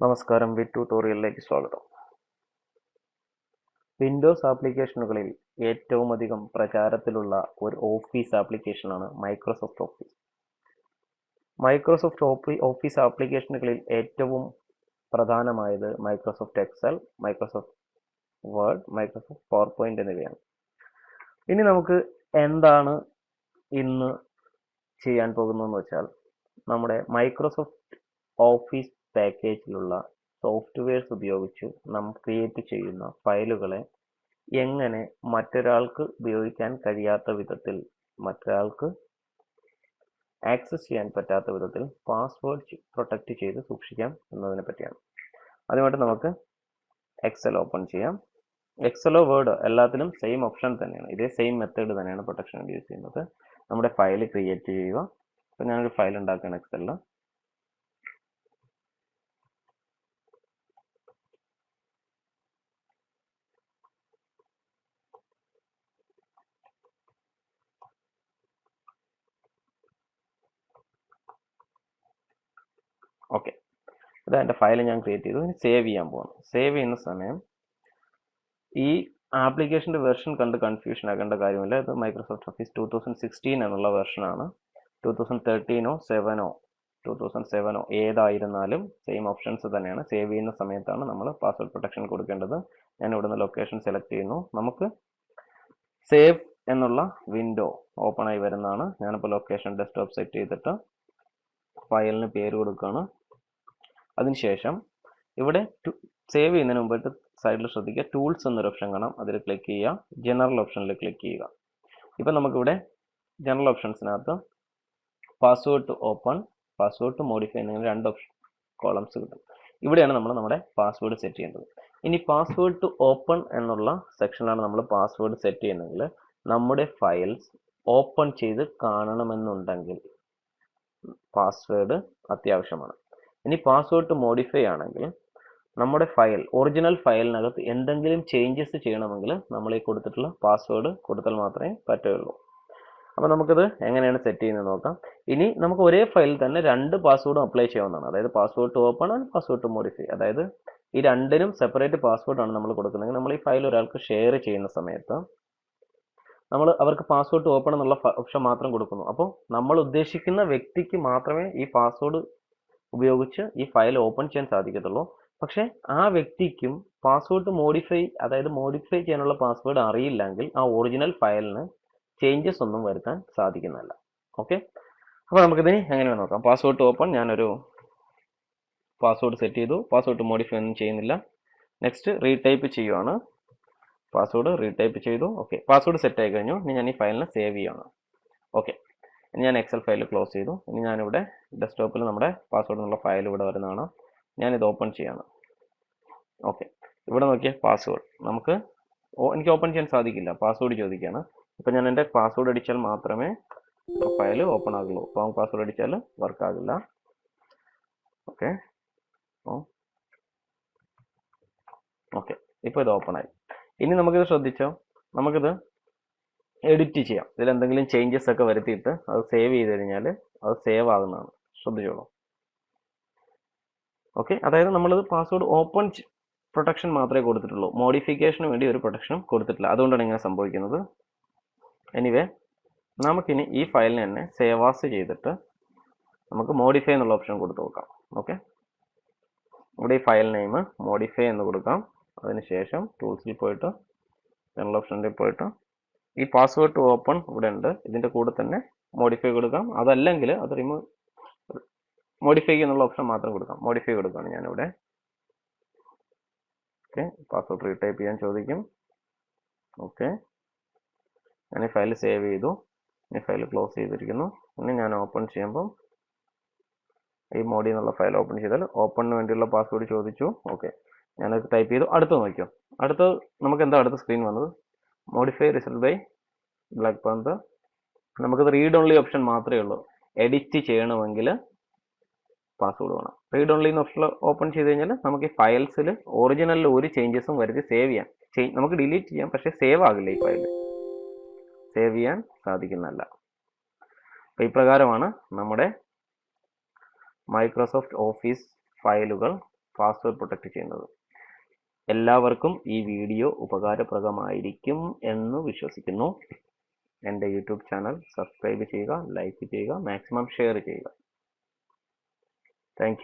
നമസ്കാരം. വി ട്യൂട്ടോറിയലിലേക്ക് സ്വാഗതം. വിൻഡോസ് ആപ്ലിക്കേഷനുകളിൽ ഏറ്റവും അധികം പ്രചാരത്തിലുള്ള ഒരു ഓഫീസ് ആപ്ലിക്കേഷനാണ് Microsoft office. Microsoft office office ആപ്ലിക്കേഷനുകളിൽ ഏറ്റവും പ്രധാനമായത് Microsoft Excel Microsoft Word Microsoft PowerPoint എന്നിവയാണ്. ഇനി നമുക്ക് എന്താണ് ഇന്ന് ചെയ്യാൻ പോകുന്നതെന്ന് വെച്ചാൽ നമ്മുടെ മൈക്രോസോഫ്റ്റ് ഓഫീസ് പാക്കേജിലുള്ള സോഫ്റ്റ്വെയർസ് ഉപയോഗിച്ച് നാം ക്രിയേറ്റ് ചെയ്യുന്ന ഫയലുകളെ എങ്ങനെ മറ്റൊരാൾക്ക് ഉപയോഗിക്കാൻ കഴിയാത്ത വിധത്തിൽ മറ്റൊരാൾക്ക് ആക്സസ് ചെയ്യാൻ പറ്റാത്ത വിധത്തിൽ പാസ്വേഡ് പ്രൊട്ടക്റ്റ് ചെയ്ത് സൂക്ഷിക്കാം എന്നതിനെ പറ്റിയാണ്. അതുമായിട്ട് നമുക്ക് എക്സൽ ഓപ്പൺ ചെയ്യാം. എക്സലോ വേർഡ് എല്ലാത്തിലും സെയിം ഓപ്ഷൻ തന്നെയാണ്. ഇതേ സെയിം മെത്തേഡ് തന്നെയാണ് പ്രൊട്ടക്ഷൻ യൂസ് ചെയ്യുന്നത്. നമ്മുടെ ഫയൽ ക്രിയേറ്റ് ചെയ്യുക. അപ്പോൾ ഞാനൊരു ഫയൽ ഉണ്ടാക്കുകയാണ് എക്സലിൽ ഓക്കെ ഇതാ എന്റെ ഫയൽ ഞാൻ ക്രിയേറ്റ് ചെയ്തു. സേവ് ചെയ്യാൻ പോകുന്നു സേവ് ചെയ്യുന്ന സമയം ഈ ആപ്ലിക്കേഷന്റെ വെർഷൻ കണ്ട് കൺഫ്യൂഷൻ ആകേണ്ട കാര്യമില്ല. ഇത് Microsoft office two thousand sixteen എന്നുള്ള വെർഷനാണ് ടു തൗസൻഡ് തേർട്ടീനോ സെവനോ ടു തൗസൻഡ് സെവനോ ഏതായിരുന്നാലും സെയിം ഓപ്ഷൻസ് തന്നെയാണ്. സേവ് ചെയ്യുന്ന സമയത്താണ് നമ്മൾ പാസ്വേഡ് പ്രൊട്ടക്ഷൻ കൊടുക്കേണ്ടത്. ഞാൻ ഇവിടെ നിന്ന് ലൊക്കേഷൻ സെലക്ട് ചെയ്യുന്നു. നമുക്ക് സേവ് എന്നുള്ള വിൻഡോ ഓപ്പൺ ആയി വരുന്നതാണ്. ഞാനിപ്പോൾ ലൊക്കേഷൻ ഡെസ്ക്ടോപ്പ് സെറ്റ് ചെയ്തിട്ട് ഫയലിന് പേര് കൊടുക്കുകയാണ് അതിനുശേഷം ഇവിടെ സേവ് ചെയ്യുന്നതിന് മുമ്പായിട്ട് സൈഡിൽ ശ്രദ്ധിക്കുക. ടൂൾസ് എന്നൊരു ഓപ്ഷൻ കാണാം. അതിൽ ക്ലിക്ക് ചെയ്യുക. ജനറൽ ഓപ്ഷനിൽ ക്ലിക്ക് ചെയ്യുക. ഇപ്പം നമുക്കിവിടെ general ഓപ്ഷൻസിനകത്ത് password to open password to modify എന്നിങ്ങനെ രണ്ട് ഓപ്ഷൻ കോളംസ് കിട്ടും. ഇവിടെയാണ് നമ്മൾ നമ്മുടെ പാസ്വേഡ് സെറ്റ് ചെയ്യേണ്ടത്. ഇനി പാസ്വേഡ് ടു ഓപ്പൺ എന്നുള്ള സെക്ഷനിലാണ് നമ്മൾ പാസ്വേഡ് സെറ്റ് ചെയ്യുന്നതെങ്കിൽ നമ്മുടെ ഫയൽസ് ഓപ്പൺ ചെയ്ത് കാണണമെന്നുണ്ടെങ്കിൽ പാസ്വേഡ് അത്യാവശ്യമാണ്. ഇനി പാസ്വേഡ് മോഡിഫൈ ആണെങ്കിൽ നമ്മുടെ ഫയൽ ഒറിജിനൽ ഫയലിനകത്ത് എന്തെങ്കിലും ചേഞ്ചസ് ചെയ്യണമെങ്കിൽ നമ്മൾ ഈ കൊടുത്തിട്ടുള്ള പാസ്വേഡ് കൊടുത്താൽ മാത്രമേ പറ്റുകയുള്ളൂ. അപ്പോൾ നമുക്കിത് എങ്ങനെയാണ് സെറ്റ് ചെയ്യുന്നത് നോക്കാം. ഇനി നമുക്ക് ഒരേ ഫയലിൽ തന്നെ രണ്ട് പാസ്വേഡും അപ്ലൈ ചെയ്യാവുന്നതാണ്. അതായത് password to open and password to modify അതായത് ഈ രണ്ടിനും സെപ്പറേറ്റ് പാസ്വേഡാണ് നമ്മൾ കൊടുക്കുന്നതെങ്കിൽ നമ്മൾ ഈ ഫയൽ ഒരാൾക്ക് ഷെയർ ചെയ്യുന്ന സമയത്ത് നമ്മൾ അവർക്ക് പാസ്വേഡ് ഓപ്പൺ എന്നുള്ള ഓപ്ഷൻ മാത്രം കൊടുക്കുന്നു. അപ്പോൾ നമ്മൾ ഉദ്ദേശിക്കുന്ന വ്യക്തിക്ക് മാത്രമേ ഈ പാസ്വേഡ് ഉപയോഗിച്ച് ഈ ഫയൽ ഓപ്പൺ ചെയ്യാൻ സാധിക്കത്തുള്ളൂ. പക്ഷേ ആ വ്യക്തിക്കും പാസ്വേഡ് മോഡിഫൈ അതായത് മോഡിഫൈ ചെയ്യാനുള്ള പാസ്വേഡ് അറിയില്ലെങ്കിൽ ആ ഒറിജിനൽ ഫയലിന് ചേഞ്ചസ് ഒന്നും വരുത്താൻ സാധിക്കുന്നതല്ല ഓക്കെ അപ്പോൾ നമുക്കിതിന് എങ്ങനെയാണ് നോക്കാം. പാസ്വേഡ് ഓപ്പൺ ഞാനൊരു പാസ്വേഡ് സെറ്റ് ചെയ്തു. പാസ്വേഡ് മോഡിഫൈ ഒന്നും ചെയ്യുന്നില്ല. നെക്സ്റ്റ് റീടൈപ്പ് ചെയ്യുവാണ്. പാസ്വേഡ് റീടൈപ്പ് ചെയ്തു. ഓക്കെ പാസ്വേഡ് സെറ്റ് ആയി കഴിഞ്ഞു. ഇനി ഞാൻ ഈ ഫയലിനെ സേവ് ചെയ്യുകയാണ് ഓക്കെ ഞാൻ എക്സൽ ഫയൽ ക്ലോസ് ചെയ്തു. ഇനി ഞാനിവിടെ ഡെസ്ക്ടോപ്പിൽ നമ്മുടെ പാസ്വേഡ് എന്നുള്ള ഫയൽ ഇവിടെ വരുന്നതാണ്. ഞാനിത് ഓപ്പൺ ചെയ്യാണ്. ഓക്കെ ഇവിടെ നോക്കിയ പാസ്വേഡ് നമുക്ക് എനിക്ക് ഓപ്പൺ ചെയ്യാൻ സാധിക്കില്ല. പാസ്വേഡ് ചോദിക്കുകയാണ് ഇപ്പം ഞാൻ എന്റെ പാസ്വേഡ് അടിച്ചാൽ മാത്രമേ ഫയൽ ഓപ്പൺ ആകുള്ളൂ. റോങ് പാസ്വേഡ് അടിച്ചാൽ വർക്ക് ആകില്ല. ഓക്കെ ഓക്കെ ഇപ്പോൾ ഇത് ഓപ്പൺ ആയി. ഇനി നമുക്കിത് ശ്രദ്ധിച്ചോ? നമുക്കിത് എഡിറ്റ് ചെയ്യാം. ഇതിൽ എന്തെങ്കിലും ചേഞ്ചസ് ഒക്കെ വരുത്തിയിട്ട് അത് സേവ് ചെയ്ത് കഴിഞ്ഞാൽ അത് സേവ് ആകുന്നതാണ്. ശ്രദ്ധിച്ചോളൂ. ഓക്കെ അതായത് നമ്മളിത് പാസ്വേഡ് ഓപ്പൺ പ്രൊട്ടക്ഷൻ മാത്രമേ കൊടുത്തിട്ടുള്ളൂ. മോഡിഫിക്കേഷന് വേണ്ടി ഒരു പ്രൊട്ടക്ഷനും കൊടുത്തിട്ടില്ല. അതുകൊണ്ടാണ് ഇങ്ങനെ സംഭവിക്കുന്നത്. എനിവേ നമുക്കിനി ഈ ഫയലിനെ തന്നെ സേവാസ് ചെയ്തിട്ട് നമുക്ക് മോഡിഫൈ എന്നുള്ള ഓപ്ഷൻ കൊടുത്തു നോക്കാം. ഓക്കെ ഇവിടെ ഈ ഫയൽ നെയിം മോഡിഫൈ എന്ന് കൊടുക്കാം. അതിനുശേഷം ടൂൾസിൽ പോയിട്ട് ജനറൽ ഓപ്ഷനിൽ പോയിട്ട് ഈ പാസ്വേഡ് ടു ഓപ്പൺ ഇവിടെ ഉണ്ട്. ഇതിന്റെ കൂടെ തന്നെ മോഡിഫൈ കൊടുക്കാം. അതല്ലെങ്കിൽ അത് റിമൂവ് മോഡിഫൈ എന്നുള്ള ഓപ്ഷൻ മാത്രം കൊടുക്കാം. മോഡിഫൈ കൊടുക്കുകയാണ് ഞാനിവിടെ. ഓക്കെ പാസ്വേഡ് റീടൈപ്പ് ചെയ്യാൻ ചോദിക്കും. ഓക്കെ ഞാൻ ഈ ഫയൽ സേവ് ചെയ്തു. ഈ ഫയൽ ക്ലോസ് ചെയ്തിരിക്കുന്നു. ഇനി ഞാൻ ഓപ്പൺ ചെയ്യുമ്പം ഈ മോഡി എന്നുള്ള ഫയൽ ഓപ്പൺ ചെയ്താൽ ഓപ്പണിന് വേണ്ടിയുള്ള പാസ്വേഡ് ചോദിച്ചു. ഓക്കെ ഞാനത് ടൈപ്പ് ചെയ്തു. അടുത്ത് നോക്കിയോ? അടുത്ത് നമുക്ക് എന്താ അടുത്ത സ്ക്രീൻ വന്നത്? Modify result by black panther നമുക്കത് റീഡ് ഓൺലി ഓപ്ഷൻ മാത്രമേ ഉള്ളൂ. എഡിറ്റ് ചെയ്യണമെങ്കിൽ പാസ്വേഡ് വേണം. റീഡ് ഓൺലി എന്ന ഓപ്ഷൻ ഓപ്പൺ ചെയ്ത് കഴിഞ്ഞാൽ നമുക്ക് ഈ ഫയൽസിൽ ഒറിജിനലിൽ ഒരു ചേഞ്ചസും വരുത്തി സേവ് ചെയ്യാം. നമുക്ക് ഡിലീറ്റ് ചെയ്യാം പക്ഷേ സേവ് ആകില്ല ഈ ഫയൽ സേവ് ചെയ്യാൻ സാധിക്കുന്നതല്ല. അപ്പോൾ ഇപ്രകാരമാണ് നമ്മുടെ മൈക്രോസോഫ്റ്റ് ഓഫീസ് ഫയലുകൾ പാസ്വേഡ് പ്രൊട്ടക്റ്റ് ചെയ്യുന്നത്. എല്ലാവർക്കും ഈ വീഡിയോ ഉപകാരപ്രദമായിരിക്കും എന്ന് വിശ്വസിക്കുന്നു. എന്റെ യൂട്യൂബ് ചാനൽ സബ്സ്ക്രൈബ് ചെയ്യുക ലൈക്ക് ചെയ്യുക മാക്സിമം ഷെയർ ചെയ്യുക. താങ്ക്